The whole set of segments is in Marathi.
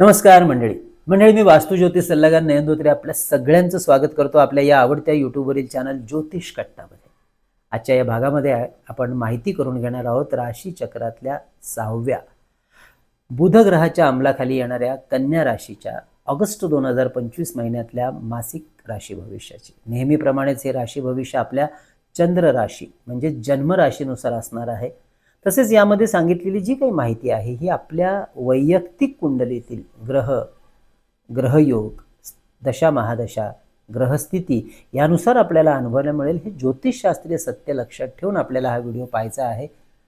नमस्कार मंडळी. मंडळी मी वास्तू ज्योतिष सल्लागार नयन धोत्रे आपल्या सगळ्यांचं स्वागत करतो आपल्या या आवडत्या यूट्यूबवरील चॅनल ज्योतिष कट्टामध्ये. आजच्या या भागामध्ये आपण माहिती करून घेणार आहोत राशी चक्रातल्या सहाव्या. बुध ग्रहाच्या अंमलाखाली येणाऱ्या कन्या राशीच्या ऑगस्ट दोन हजार पंचवीस महिन्यातल्या मासिक राशी भविष्याची. नेहमीप्रमाणेच हे राशी भविष्य आपल्या चंद्र राशी म्हणजे जन्म राशीनुसार असणार आहे. तसेच यामध्ये सांगितलेली जी काही माहिती आहे ही आपल्या वैयक्तिक कुंडलीतील ग्रह ग्रहयोग दशा महादशा ग्रहस्थिती यानुसार आपल्याला अनुभवायला मिळेल. हे ज्योतिषशास्त्रीय सत्य लक्षात ठेवून आपल्याला हा व्हिडिओ पाहायचा आहे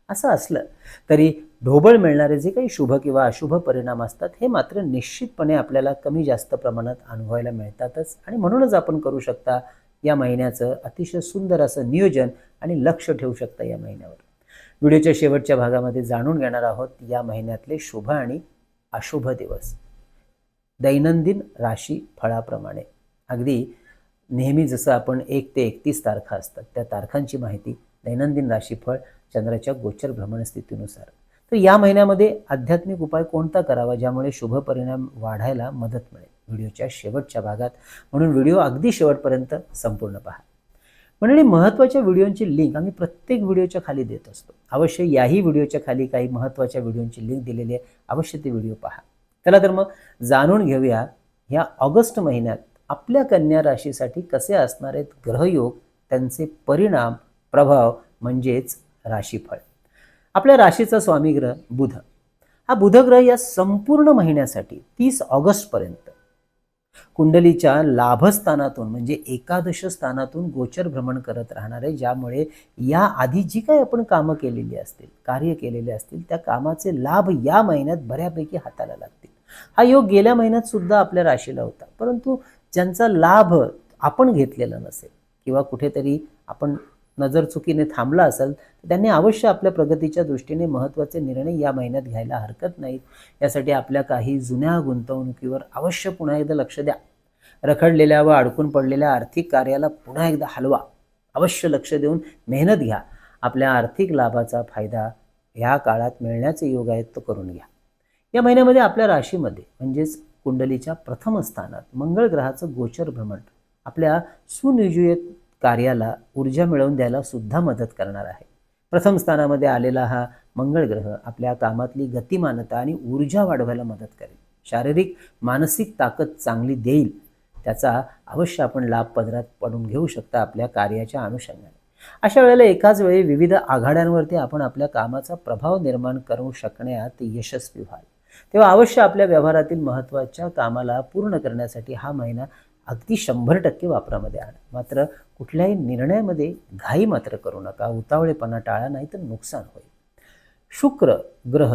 असं असलं तरी ढोबळ मिळणारे जे काही शुभ किंवा अशुभ परिणाम असतात हे मात्र निश्चितपणे आपल्याला कमी जास्त प्रमाणात अनुभवायला मिळतातच. आणि म्हणूनच आपण करू शकता या महिन्याचं अतिशय सुंदर असं नियोजन आणि लक्ष ठेवू शकता या महिन्यावर. व्हिडिओच्या शेवटच्या भागामध्ये जाणून घेणार आहोत या महिन्यातले शुभ आणि अशुभ दिवस. दैनंदिन राशी फळाप्रमाणे. अगदी नेहमी जसं आपण एक ते एकतीस तारखा असतात त्या तारखांची माहिती दैनंदिन राशीफळ चंद्राच्या गोचर भ्रमण स्थितीनुसार तर या महिन्यामध्ये आध्यात्मिक उपाय कोणता करावा ज्यामुळे शुभ परिणाम वाढायला मदत मिळेल? व्हिडिओच्या शेवटच्या भागात. म्हणून व्हिडिओ अगदी शेवटपर्यंत संपूर्ण पहा. मंडळी महत्त्वाच्या व्हिडिओंची लिंक आम्ही प्रत्येक व्हिडिओच्या खाली देत असतो. अवश्य याही व्हिडिओच्या खाली काही महत्त्वाच्या व्हिडिओंची लिंक दिलेली आहे. अवश्य ते व्हिडिओ पहा. चला तर मग जाणून घेऊया ह्या ऑगस्ट महिन्यात आपल्या कन्या राशीसाठी कसे असणार आहेत ग्रहयोग त्यांचे परिणाम प्रभाव म्हणजेच राशीफळ. आपल्या राशीचा स्वामी ग्रह बुध. हा बुधग्रह या संपूर्ण महिन्यासाठी तीस ऑगस्टपर्यंत कुंडलीच्या लाभस्थानातून म्हणजे एकादश स्थानातून गोचर भ्रमण करत राहणार आहे ज्यामुळे या आधी जी काही आपण कामं केलेली असतील कार्य केलेले असतील त्या कामाचे लाभ या महिन्यात बऱ्यापैकी हाताला लागतील. हा योग गेल्या महिन्यात सुद्धा आपल्या राशीला होता. परंतु ज्यांचा लाभ आपण घेतलेला नसेल किंवा कुठेतरी आपण नजर चुकीने थांबला असेल तर त्यांनी अवश्य आपल्या प्रगतीच्या दृष्टीने महत्त्वाचे निर्णय या महिन्यात घ्यायला हरकत नाहीत यासाठी आपल्या काही जुन्या गुंतवणुकीवर अवश्य पुन्हा एकदा लक्ष द्या. रखडलेल्या व अडकून पडलेल्या आर्थिक कार्याला पुन्हा एकदा हलवा. अवश्य लक्ष देऊन मेहनत घ्या. आपल्या आर्थिक लाभाचा फायदा ह्या काळात मिळण्याचे योग आहेत तो करून घ्या. या महिन्यामध्ये आपल्या राशीमध्ये म्हणजेच कुंडलीच्या प्रथम स्थानात मंगळ ग्रहाचं गोचर भ्रमण आपल्या सुनियोजित कार्याला ऊर्जा मिळवून द्यायला सुद्धा मदत करणार आहे. प्रथम स्थानामध्ये आलेला हा मंगळ ग्रह आपल्या कामातली गतिमानता आणि ऊर्जा वाढवायला मदत करेल. शारीरिक मानसिक ताकद चांगली देईल. त्याचा अवश्य आपण लाभ पदरात पडून घेऊ शकता आपल्या कार्याच्या अनुषंगाने. अशा वेळेला एकाच वेळी विविध आघाड्यांवरती आपण आपल्या कामाचा प्रभाव निर्माण करू शकण्यात यशस्वी व्हाल. तेव्हा अवश्य आपल्या व्यवहारातील महत्त्वाच्या कामाला पूर्ण करण्यासाठी हा महिना अगदी शंभर टक्के वापरामध्ये आणा. मात्र कुठल्याही निर्णयामध्ये घाई मात्र करू नका. उतावळेपणा टाळा नाही तर नुकसान होईल. शुक्र ग्रह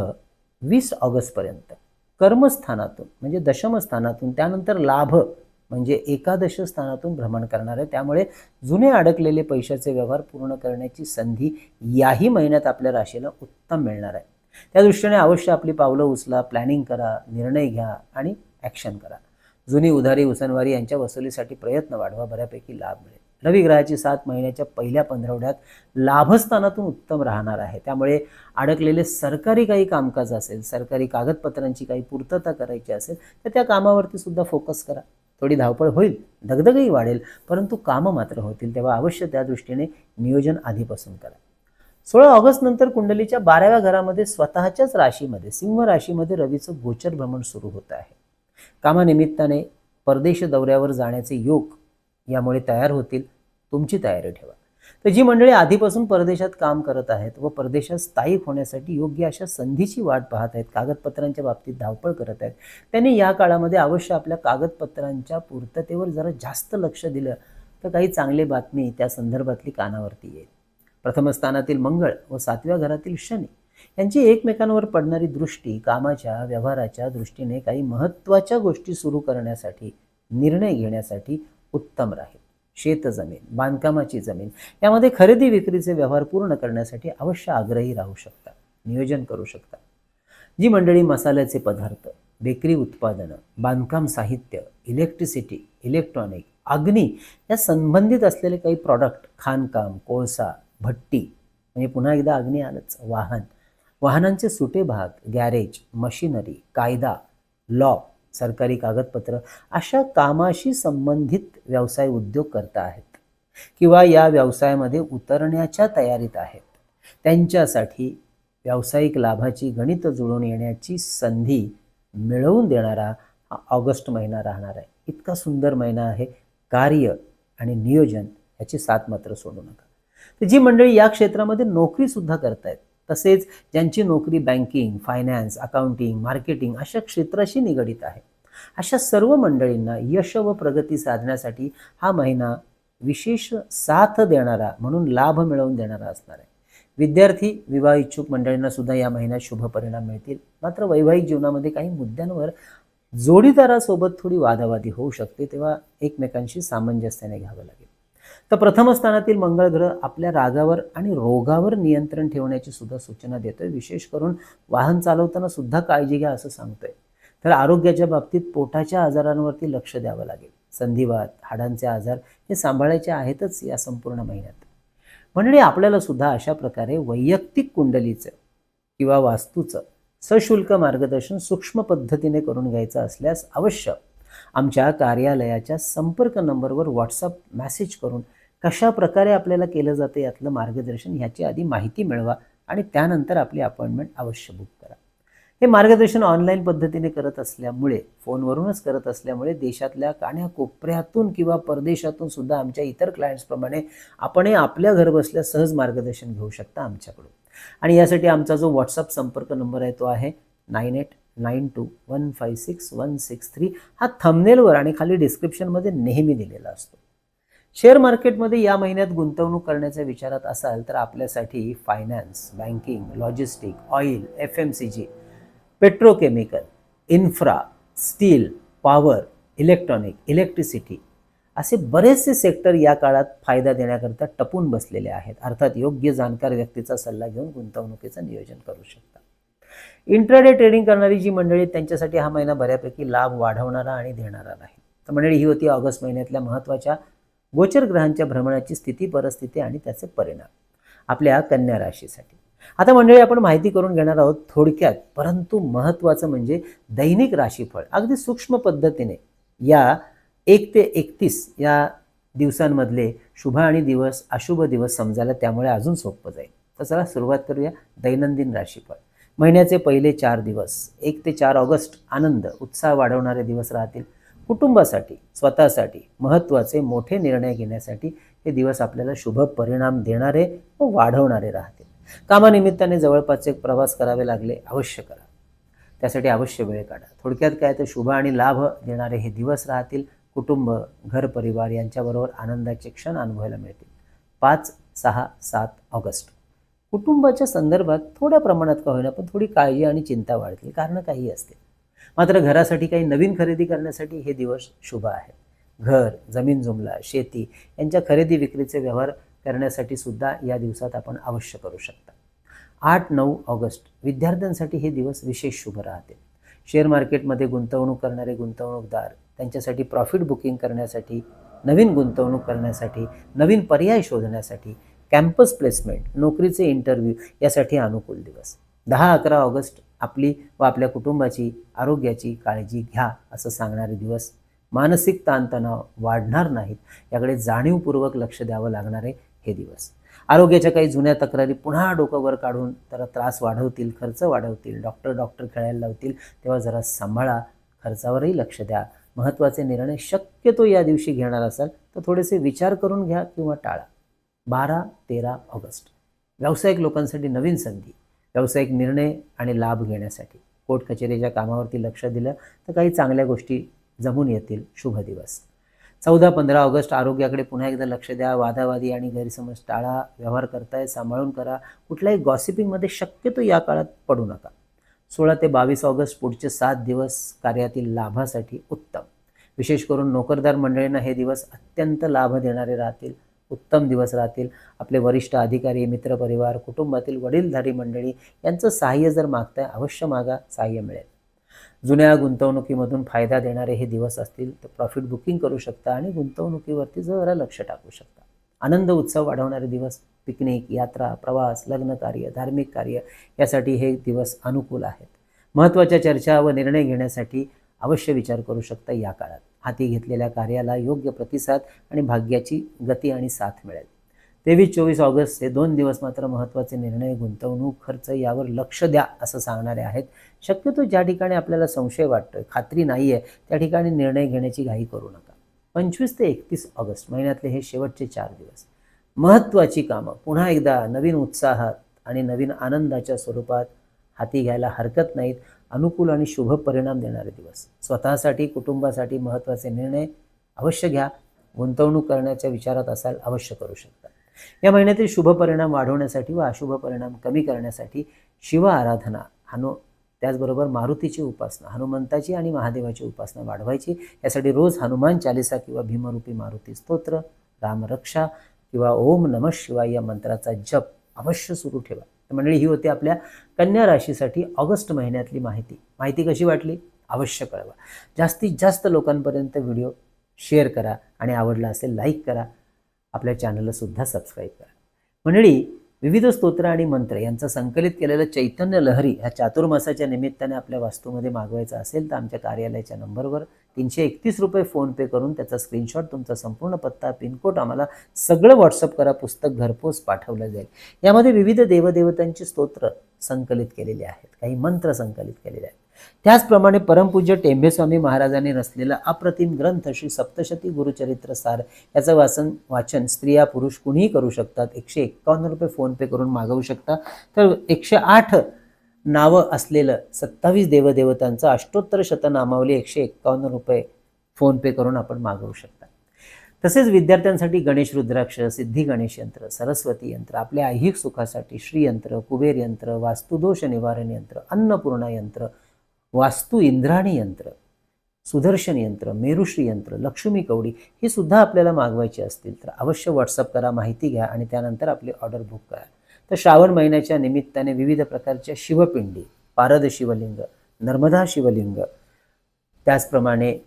वीस ऑगस्टपर्यंत. कर्मस्थानातून म्हणजे दशमस्थानातून त्यानंतर लाभ म्हणजे एकादश स्थानातून भ्रमण करणार. आहे त्यामुळे जुने अडकलेले पैशाचे व्यवहार पूर्ण करण्याची संधी याही महिन्यात आपल्या राशीला उत्तम मिळणार आहे. त्या दृष्टीने अवश्य आपली पावलं उचला प्लॅनिंग करा निर्णय घ्या आणि ॲक्शन करा. जुनी उधारी उसनवारी यांच्या वसुलीसाठी प्रयत्न वाढवा बऱ्यापैकी लाभ मिळेल. रवी ग्रहाची सात महिन्याच्या पहिल्या पंधरवड्यात लाभस्थानातून उत्तम राहणार आहे. त्यामुळे अडकलेले सरकारी काही कामकाज असेल सरकारी कागदपत्रांची काही पूर्तता करायची असेल तर त्या कामावरती सुद्धा फोकस करा. थोडी धावपळ होईल दगदगही वाढेल परंतु कामं मात्र होतील तेव्हा अवश्य त्या दृष्टीने नियोजन आधीपासून करा. सोळा ऑगस्ट नंतर कुंडलीच्या बाराव्या घरामध्ये स्वतःच्याच राशीमध्ये सिंह राशीमध्ये रवीचं गोचर भ्रमण सुरू होत आहे. कामानिमित्ताने परदेश दौऱ्यावर जाण्याचे योग यामुळे तयार होतील तुमची तयारी ठेवा. तर जी मंडळी आधीपासून परदेशात काम करत आहेत व परदेशात स्थायिक होण्यासाठी योग्य अशा संधीची वाट पाहत आहेत कागदपत्रांच्या बाबतीत धावपळ करत आहेत त्यांनी या काळामध्ये अवश्य आपल्या कागदपत्रांच्या पूर्ततेवर जरा जास्त लक्ष दिलं तर काही चांगली बातमी त्या संदर्भातली कानावरती येईल. प्रथम स्थानातील मंगळ व सातव्या घरातील शनी यांची एकमेकांवर पडणारी दृष्टी कामाच्या व्यवहाराच्या दृष्टीने काही महत्त्वाच्या गोष्टी सुरू करण्यासाठी निर्णय घेण्यासाठी उत्तम राहील. शेतजमीन बांधकामाची जमीन यामध्ये खरेदी विक्रीचे व्यवहार पूर्ण करण्यासाठी अवश्य आग्रही राहू शकतात नियोजन करू शकतात जी मंडळी मसाल्याचे पदार्थ बेकरी उत्पादनं बांधकाम साहित्य इलेक्ट्रिसिटी इलेक्ट्रॉनिक अग्नी या संबंधित असलेले काही प्रॉडक्ट खाणकाम कोळसा भट्टी म्हणजे पुन्हा एकदा अग्नी आलंच वाहन वाहनांचे सुटे भाग गॅरेज मशिनरी कायदा लॉ सरकारी कागदपत्र अशा कामाशी संबंधित व्यवसाय उद्योग करता आहेत किंवा या व्यवसायामध्ये उतरण्याच्या तयारीत आहेत. त्यांच्यासाठी व्यावसायिक लाभाची गणित जुळून येण्याची संधी मिळवून देणारा हा ऑगस्ट महिना राहणार आहे. इतका सुंदर महिना आहे. कार्य आणि नियोजन याची साथ मात्र सोडू नका. तर जी मंडळी या क्षेत्रामध्ये नोकरीसुद्धा करतायत तसेच ज्यांची नोकरी बँकिंग फायनान्स अकाउंटिंग मार्केटिंग अशा क्षेत्राशी निगडीत आहे. अशा सर्व मंडळींना यश व प्रगती साधण्यासाठी हा महिना विशेष साथ देणारा म्हणून लाभ मिळवून देणारा असणार आहे. विद्यार्थी विवाह इच्छुक मंडळींना सुद्धा या महिन्यात शुभ परिणाम मिळतील. मात्र वैवाहिक जीवनामध्ये काही मुद्द्यांवर जोडीदारासोबत थोडी वादावादी होऊ शकते तेव्हा एकमेकांशी सामंजस्याने घ्यावं लागेल. तर प्रथम स्थानातील मंगळ ग्रह आपल्या रागावर आणि रोगावर नियंत्रण ठेवण्याची सुद्धा सूचना देतोय. विशेष करून वाहन चालवताना सुद्धा काळजी घ्या असं सांगतोय. तर आरोग्याच्या बाबतीत पोटाच्या आजारांवरती लक्ष द्यावं लागेल. संधिवात हाडांचे आजार हे सांभाळायचे आहेतच या संपूर्ण महिन्यात. म्हणजे आपल्याला सुद्धा अशा प्रकारे वैयक्तिक कुंडलीचं किंवा वास्तूचं सशुल्क मार्गदर्शन सूक्ष्म पद्धतीने करून घ्यायचं असल्यास अवश्य आमच्या कार्यालयाच्या संपर्क नंबरवर व्हॉट्सअप मेसेज करून कशा प्रकारे आपल्याला केलं जातं यातलं मार्गदर्शन ह्याची आधी माहिती मिळवा आणि त्यानंतर आपली अपॉइंटमेंट अवश्य बुक करा. हे मार्गदर्शन ऑनलाईन पद्धतीने करत असल्यामुळे फोनवरूनच करत असल्यामुळे देशातल्या कान्याकोपऱ्यातून किंवा परदेशातून सुद्धा आमच्या इतर क्लायंट्सप्रमाणे आपण आपल्या घरबसल्या सहज मार्गदर्शन घेऊ शकता आमच्याकडून. आणि यासाठी आमचा जो व्हॉट्सअप संपर्क नंबर आहे तो आहे nine eight nine two one five six one six three हा थंबनेलवर आणि खाली डिस्क्रिप्शनमध्ये नेहमी दिलेला असतो. शेअर मार्केटमध्ये या महिन्यात गुंतवणूक करण्याच्या विचारात असाल तर आपल्यासाठी finance banking logistic oil F M C G petrochemical infra steel power electronic electricity असे बरेचसे सेक्टर या काळात फायदा देण्याकरता टपून बसलेले आहेत. अर्थात योग्य जाणकार व्यक्तीचा सल्ला घेऊन गुंतवणुकीचं नियोजन करू शकता. इंट्राडे ट्रेडिंग करणारी जी मंडळी त्यांच्यासाठी हा महिना बऱ्यापैकी लाभ वाढवणारा आणि देणारा राहील तर मंडळी ही होती ऑगस्ट महिन्यातल्या महत्त्वाच्या गोचर ग्रहांच्या भ्रमणाची स्थिती परिस्थिती आणि त्याचे परिणाम आपल्या कन्या राशीसाठी. आता मंडळी आपण माहिती करून घेणार आहोत थोडक्यात परंतु महत्त्वाचं म्हणजे दैनिक राशीफळ. अगदी सूक्ष्म पद्धतीने या एक ते एकतीस या दिवसांमधले शुभ आणि दिवस अशुभ दिवस समजायला त्यामुळे अजून सोपं जाईल. तर चला सुरुवात करूया दैनंदिन राशीफळ. महिन्याचे पहिले चार दिवस. एक ते चार ऑगस्ट आनंद उत्साह वाढवणारे दिवस राहतील. कुटुंबासाठी स्वतःसाठी महत्त्वाचे मोठे निर्णय घेण्यासाठी हे दिवस आपल्याला शुभ परिणाम देणारे व वाढवणारे राहतील. कामानिमित्ताने जवळपासचे प्रवास करावे लागले अवश्य करा. त्यासाठी अवश्य वेळ काढा. थोडक्यात काय तर शुभ आणि लाभ देणारे हे दिवस राहतील. कुटुंब घर परिवार यांच्याबरोबर आनंदाचे क्षण अनुभवायला मिळतील. पाच सहा सात ऑगस्ट. कुटुंबाच्या संदर्भात थोड्या प्रमाणात का होईना पण थोडी काळजी आणि चिंता वाढतील. कारण काही असते मात्र घरासाठी काही नवीन खरेदी करण्यासाठी हे दिवस शुभ आहेत घर जमीन जुमला शेती यांच्या खरेदी विक्रीचे व्यवहार करण्यासाठी सुद्धा या दिवसात आपण अवश्य करू शकता. आठ नऊ ऑगस्ट विद्यार्थ्यांसाठी हे दिवस विशेष शुभ राहते. शेअर मार्केटमध्ये गुंतवणूक करणारे गुंतवणूकदार त्यांच्यासाठी प्रॉफिट बुकिंग करण्यासाठी नवीन गुंतवणूक करण्यासाठी नवीन पर्याय शोधण्यासाठी कॅम्पस प्लेसमेंट नोकरीचे इंटरव्ह्यू यासाठी अनुकूल दिवस. दहा अकरा ऑगस्ट आपली व आपल्या कुटुंबाची आरोग्याची काळजी घ्या असं सांगणारे दिवस. मानसिक ताणतणाव वाढणार नाहीत याकडे जाणीवपूर्वक लक्ष द्यावं लागणारे हे दिवस. आरोग्याच्या काही जुन्या तक्रारी पुन्हा डोकं वर काढून तर त्रास वाढवतील खर्च वाढवतील डॉक्टर डॉक्टर खेळायला लावतील तेव्हा जरा सांभाळा खर्चावरही लक्ष द्या. महत्त्वाचे निर्णय शक्यतो या दिवशी घेणार असाल तर थोडेसे विचार करून घ्या किंवा टाळा. बारा तेरा ऑगस्ट. व्यावसायिक लोकांसाठी नवीन संधी व्यावसायिक निर्णय आणि लाभ घेण्यासाठी. कोर्ट कचेरीच्या कामावरती लक्ष दिलं तर काही चांगल्या गोष्टी जमून येतील. शुभ दिवस. चौदा पंधरा ऑगस्ट आरोग्याकडे पुन्हा एकदा लक्ष द्या. वादावादी आणि गैरसमज टाळा. व्यवहार करताय सांभाळून करा. कुठल्याही गॉसिपिंगमध्ये शक्यतो या काळात पडू नका. सोळा ते बावीस ऑगस्ट पुढचे सात दिवस कार्यातील लाभासाठी उत्तम. विशेष करून नोकरदार मंडळींना हे दिवस अत्यंत लाभ देणारे राहतील. उत्तम दिवस राहतील. आपले वरिष्ठ अधिकारी मित्रपरिवार कुटुंबातील वडीलधारी मंडळी यांचं सहाय्य जर मागताय अवश्य मागा सहाय्य मिळेल. जुन्या गुंतवणुकीमधून फायदा देणारे हे दिवस असतील तर प्रॉफिट बुकिंग करू शकता आणि गुंतवणुकीवरती जरा लक्ष टाकू शकता. आनंद उत्सव वाढवणारे दिवस पिकनिक यात्रा प्रवास लग्न कार्य धार्मिक कार्य यासाठी हे दिवस अनुकूल आहेत. महत्त्वाच्या चर्चा व निर्णय घेण्यासाठी अवश्य विचार करू शकता या काळात. हाती घेतलेल्या कार्याला योग्य प्रतिसाद आणि भाग्याची गती आणि साथ मिळेल. तेवीस चोवीस ऑगस्ट हे दोन दिवस मात्र महत्त्वाचे निर्णय गुंतवणूक खर्च यावर लक्ष द्या असं सांगणारे आहेत. शक्यतो ज्या ठिकाणी आपल्याला संशय वाटतोय खात्री नाही आहे त्या ठिकाणी निर्णय घेण्याची घाई करू नका. पंचवीस ते एकतीस ऑगस्ट महिन्यातले हे शेवटचे चार दिवस. महत्त्वाची कामं पुन्हा एकदा नवीन उत्साहात आणि नवीन आनंदाच्या स्वरूपात हाती घ्यायला हरकत नाहीत. अनुकूल आणि शुभ परिणाम देणारे दिवस. स्वतःसाठी कुटुंबासाठी महत्त्वाचे निर्णय अवश्य घ्या. गुंतवणूक करण्याच्या विचारात असाल अवश्य करू शकता. या महिन्यातील शुभ परिणाम वाढवण्यासाठी व अशुभ परिणाम कमी करण्यासाठी शिव आराधना हनु त्याचबरोबर मारुतीची उपासना हनुमंताची आणि महादेवाची उपासना वाढवायची. यासाठी रोज हनुमान चालिसा किंवा भीमरूपी मारुती स्तोत्र रामरक्षा किंवा ओम नम शिवाय या मंत्राचा जप अवश्य सुरू ठेवा. तर मंडळी ही होती आपल्या कन्या राशीसाठी ऑगस्ट महिन्यातली माहिती. माहिती कशी वाटली? अवश्य कळवा. जास्तीत जास्त लोकांपर्यंत व्हिडिओ शेअर करा आणि आवडला असेल लाईक करा. आपल्या चॅनलसुद्धा सबस्क्राईब करा. मंडळी विविध स्तोत्र आणि मंत्र यांचं संकलित केलेलं चैतन्य लहरी ह्या चातुर्मासाच्या निमित्ताने आपल्या वास्तूमध्ये मागवायचं असेल तर आमच्या कार्यालयाच्या नंबरवर तीनशे एकतीस रुपये फोनपे करून त्याचा स्क्रीनशॉट तुमचा संपूर्ण पत्ता पिनकोड आम्हाला सगळं व्हॉट्सअप करा पुस्तक घरपोच पाठवलं जाईल. यामध्ये विविध देवदेवतांची स्तोत्र संकलित केलेले आहेत काही मंत्र संकलित केलेले आहेत. त्याचप्रमाणे परमपूज्य टेंबेस्वामी महाराजांनी रचलेला अप्रतिम ग्रंथ श्री सप्तशती गुरुचरित्र सार याचं वाचन वाचन स्त्रिया पुरुष कुणीही करू शकतात. एकशे एक्कावन्न रुपये फोनपे करून मागवू शकता. तर एकशे आठ नावं असलेलं सत्तावीस देवदेवतांचं अष्टोत्तर शतनामावली एकशे एक्कावन्न रुपये फोनपे करून आपण मागवू शकता. तसेच विद्यार्थ्यांसाठी गणेश रुद्राक्ष सिद्धी गणेश यंत्र सरस्वती यंत्र आपल्या ऐहिक सुखासाठी श्रीयंत्र कुबेर यंत्र वास्तुदोष निवारण यंत्र अन्नपूर्णा यंत्र वास्तू इंद्राणी यंत्र सुदर्शन यंत्र मेरुश्री यंत्र लक्ष्मी कवडी ही सुद्धा आपल्याला मागवायची असतील तर अवश्य व्हॉट्सअप करा माहिती घ्या आणि त्यानंतर आपली ऑर्डर बुक करा. तर श्रावण महिन्याच्या निमित्ताने विविध प्रकारच्या शिवपिंडी पारद शिवलिंग नर्मदा शिवलिंग त्याचप्रमाणे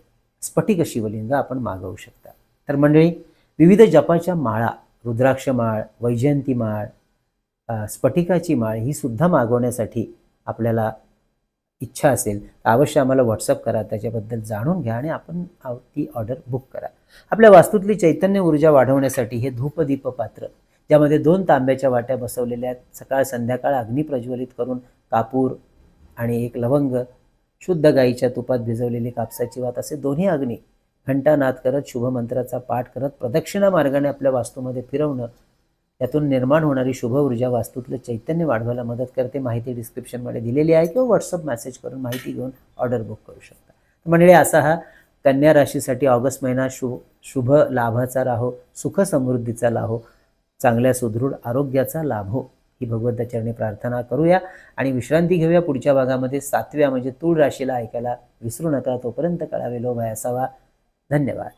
स्फटिक शिवलिंग आपण मागवू शकता. तर मंडळी विविध जपाच्या माळा रुद्राक्ष माळ वैजयंती माळ स्फटिकाची माळ ही सुद्धा मागवण्यासाठी आपल्याला इच्छा असेल तर अवश्य आम्हाला व्हॉट्सअप करा त्याच्याबद्दल जाणून घ्या आणि आपण ती ऑर्डर बुक करा. आपल्या वास्तूतली चैतन्य ऊर्जा वाढवण्यासाठी हे धूपदीप पात्र ज्यामध्ये दोन तांब्याच्या वाट्या बसवलेल्या आहेत. सकाळ संध्याकाळ अग्नी प्रज्वलित करून कापूर आणि एक लवंग शुद्ध गाईच्या तुपात भिजवलेली कापसाची वात असे दोन्ही अग्नी घंटानाद करत शुभमंत्राचा पाठ करत प्रदक्षिणा मार्गाने आपल्या वास्तूमध्ये फिरवणं त्यातून निर्माण होणारी शुभ ऊर्जा वास्तूतलं चैतन्य वाढवायला मदत करते माहिती डिस्क्रिप्शनमध्ये दिलेली आहे किंवा व्हॉट्सअप मेसेज करून माहिती घेऊन ऑर्डर बुक करू शकता. मंडळी असा हा कन्या राशीसाठी ऑगस्ट महिना शुभ शुभ लाभाचा राहो सुख समृद्धीचा लाभो चांगल्या सुदृढ आरोग्याचा लाभ हो. ही भगवंताचरणी प्रार्थना करूया आणि विश्रांती घेऊया. पुढच्या भागामध्ये सातव्या म्हणजे तूळ राशीला ऐकायला विसरू नका. तोपर्यंत कळावे लोभ असावा धन्यवाद.